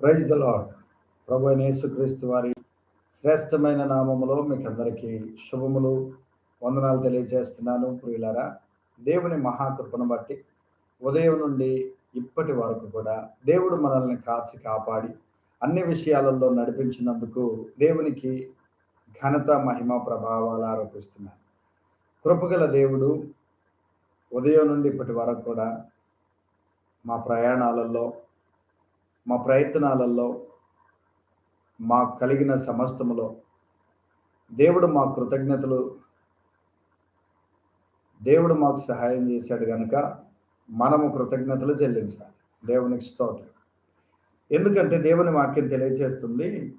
Praise the lord ప్రభు యేసుక్రీస్తు వారి శ్రేష్టమైన నామములో మీకు అందరికీ శుభములు వందనాలు తెలియజేస్తున్నాను ప్రియులారా. దేవుని మహాకృపను బట్టి ఉదయం నుండి ఇప్పటి వరకు కూడా దేవుడు మనల్ని కాచి కాపాడి అన్ని విషయాలలో నడిపించినందుకు దేవునికి ఘనత మహిమ ప్రభావాలు ఆరోపిస్తున్నాను. కృపగల దేవుడు ఉదయం నుండి ఇప్పటి వరకు కూడా మా ప్రయాణాలలో మా ప్రయత్నాలలో మాకు కలిగిన సమస్తములో దేవుడు మా కృతజ్ఞతలు దేవుడు మాకు సహాయం చేశాడు కనుక మనము కృతజ్ఞతలు చెల్లించాలి. దేవునికి స్తోత్రం. ఎందుకంటే దేవుని వాక్యం తెలియజేస్తుంది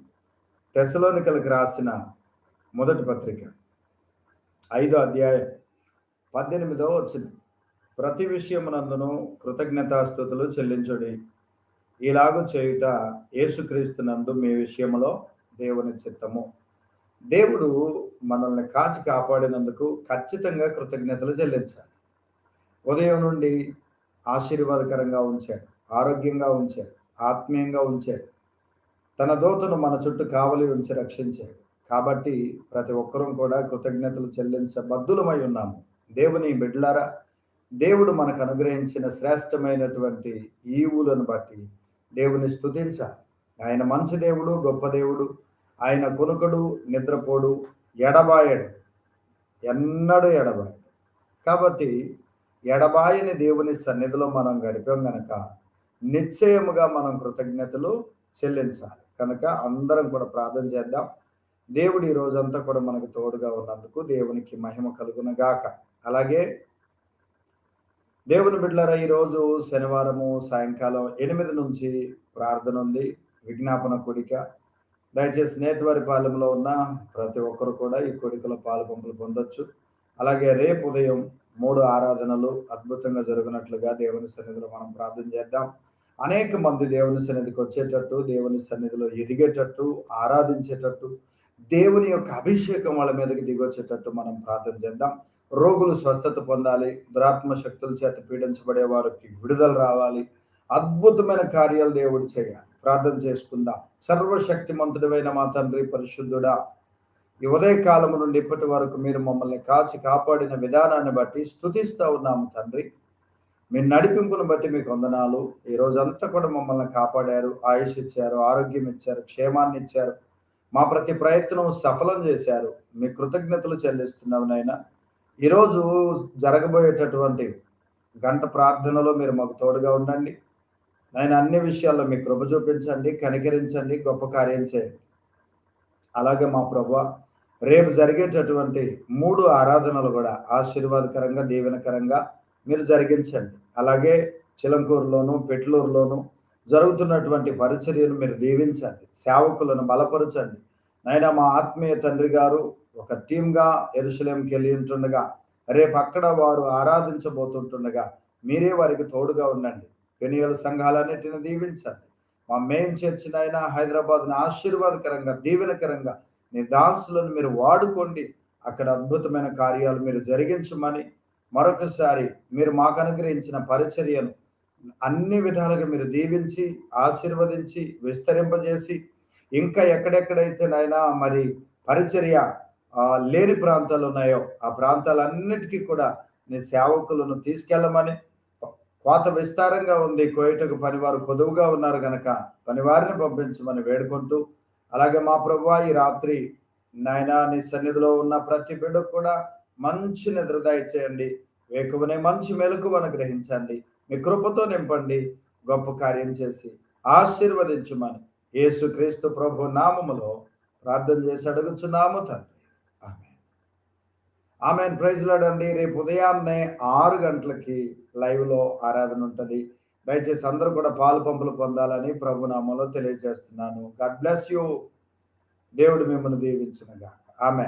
తెసలోనికలకు రాసిన మొదటి పత్రిక ఐదో అధ్యాయం పద్దెనిమిదో వచ్చింది ప్రతి విషయమునందును కృతజ్ఞతాస్థుతులు చెల్లించుడి. ఇలాగ చేయుట యేసుక్రీస్తునందు మీ విషయంలో దేవుని చిత్తము. దేవుడు మనల్ని కాచి కాపాడినందుకు ఖచ్చితంగా కృతజ్ఞతలు చెల్లించాలి. ఉదయం నుండి ఆశీర్వాదకరంగా ఉంచాడు ఆరోగ్యంగా ఉంచాడు ఆత్మీయంగా ఉంచాడు. తన దోతను మన చుట్టూ కావలి ఉంచి రక్షించాడు. కాబట్టి ప్రతి ఒక్కరూ కూడా కృతజ్ఞతలు చెల్లించబద్దులమై ఉన్నాము. దేవుని బిడ్లారా దేవుడు మనకు అనుగ్రహించిన శ్రేష్టమైనటువంటి ఈవులను బట్టి దేవుని స్థుతించాలి ఆయన మంచి దేవుడు గొప్ప దేవుడు ఆయన కొనుకడు నిద్రపోడు ఎడబాయడు ఎన్నడూ ఎడబాయడు. కాబట్టి ఎడబాయని దేవుని సన్నిధిలో మనం గడిపాం కనుక నిశ్చయముగా మనం కృతజ్ఞతలు చెల్లించాలి. కనుక అందరం కూడా ప్రార్థన చేద్దాం. దేవుడు ఈ రోజంతా కూడా మనకు తోడుగా ఉన్నందుకు దేవునికి మహిమ కలుగునగాక. అలాగే దేవుని బిడ్డలరా ఈరోజు శనివారము సాయంకాలం ఎనిమిది నుంచి ప్రార్థన ఉంది విజ్ఞాపన కోడిక దయచేసి నేతవారి పాలెంలో ఉన్న ప్రతి ఒక్కరు కూడా ఈ కోడికలో పాలుపంపులు పొందొచ్చు. అలాగే రేపు ఉదయం మూడు ఆరాధనలు అద్భుతంగా జరిగినట్లుగా దేవుని సన్నిధిలో మనం ప్రార్థన చేద్దాం. అనేక మంది దేవుని సన్నిధికి వచ్చేటట్టు దేవుని సన్నిధిలో ఎదిగేటట్టు ఆరాధించేటట్టు దేవుని యొక్క అభిషేకం వాళ్ళ మీదకి దిగొచ్చేటట్టు మనం ప్రార్థన చేద్దాం. రోగులు స్వస్థత పొందాలి దురాత్మ శక్తుల చేత పీడించబడే వారికి విడుదల రావాలి. అద్భుతమైన కార్యాలు దేవుడు చేయాలి. ప్రార్థన చేసుకుందాం. సర్వశక్తిమంతుడివైన మా తండ్రి పరిశుద్ధుడా ఈ ఉదయ కాలము నుండి ఇప్పటి వరకు మీరు మమ్మల్ని కాచి కాపాడిన విధానాన్ని బట్టి స్థుతిస్తూ ఉన్నాము తండ్రి. మీ నడిపింపును బట్టి మీకు వందనాలు. ఈ రోజంతా కూడా మమ్మల్ని కాపాడారు ఆయుష్ ఇచ్చారు ఆరోగ్యం ఇచ్చారు క్షేమాన్ని ఇచ్చారు. మా ప్రతి ప్రయత్నం సఫలం చేశారు. మీ కృతజ్ఞతలు చెల్లిస్తున్నాం నైనా ఈరోజు జరగబోయేటటువంటి గంట ప్రార్థనలో మీరు మాకు తోడుగా ఉండండి. ఆయన అన్ని విషయాల్లో మీ కృప చూపించండి కనికరించండి గొప్ప కార్యం చేయండి. అలాగే మా ప్రభు రేపు జరిగేటటువంటి మూడు ఆరాధనలు కూడా ఆశీర్వాదకరంగా దీవెనకరంగా మీరు జరిగించండి. అలాగే చిలంకూరులోను పెట్లూరులోను జరుగుతున్నటువంటి పరిచర్యను మీరు దీవించండి సేవకులను బలపరచండి. నాయన మా ఆత్మీయ తండ్రి గారు ఒక టీమ్గా ఎరుసలేంకి వెళ్ళి ఉంటుండగా రేపు అక్కడ వారు ఆరాధించబోతుంటుండగా మీరే వారికి తోడుగా ఉండండి. పెనియల సంఘాలన్నిటిని దీవించండి. మా మెయిన్ చర్చిన అయినా హైదరాబాద్ని ఆశీర్వాదకరంగా దీవెనకరంగా నీ దాసులను మీరు వాడుకోండి. అక్కడ అద్భుతమైన కార్యాలు మీరు జరిగించమని మరొకసారి మీరు మాకు అనుగ్రహించిన పరిచర్యను అన్ని విధాలుగా మీరు దీవించి ఆశీర్వదించి విస్తరింపజేసి ఇంకా ఎక్కడెక్కడైతే నాయన మరి పరిచర్య లేని ప్రాంతాలు ఉన్నాయో ఆ ప్రాంతాలన్నిటికీ కూడా నీ సేవకులను తీసుకెళ్ళమని కోత విస్తారంగా ఉంది. కోయటకు పనివారు కొదువుగా ఉన్నారు గనక పనివారిని పంపించమని వేడుకుంటూ అలాగే మా ప్రభు ఈ రాత్రి నాయన నీ సన్నిధిలో ఉన్న ప్రతి బిడ్డకు కూడా మంచి నిద్ర దయచేయండి వేకువనే మంచి మెలకువను గ్రహించండి మీ కృపతో నింపండి. గొప్ప కార్యం చేసి ఆశీర్వదించుమని యేసుక్రీస్తు ప్రభు నామములో ప్రార్థన చేసి అడుగుచున్నాము తండ్రి. ఆమె ప్రైజ్ లాడండి. రేపు ఉదయాన్నే ఆరు గంటలకి లైవ్లో ఆరాధన ఉంటుంది. దయచేసి అందరూ కూడా పాలు పంపులు పొందాలని ప్రభు నామంలో తెలియజేస్తున్నాను. God bless you. దేవుడు మిమ్మల్ని దీవించునుగా ఆమె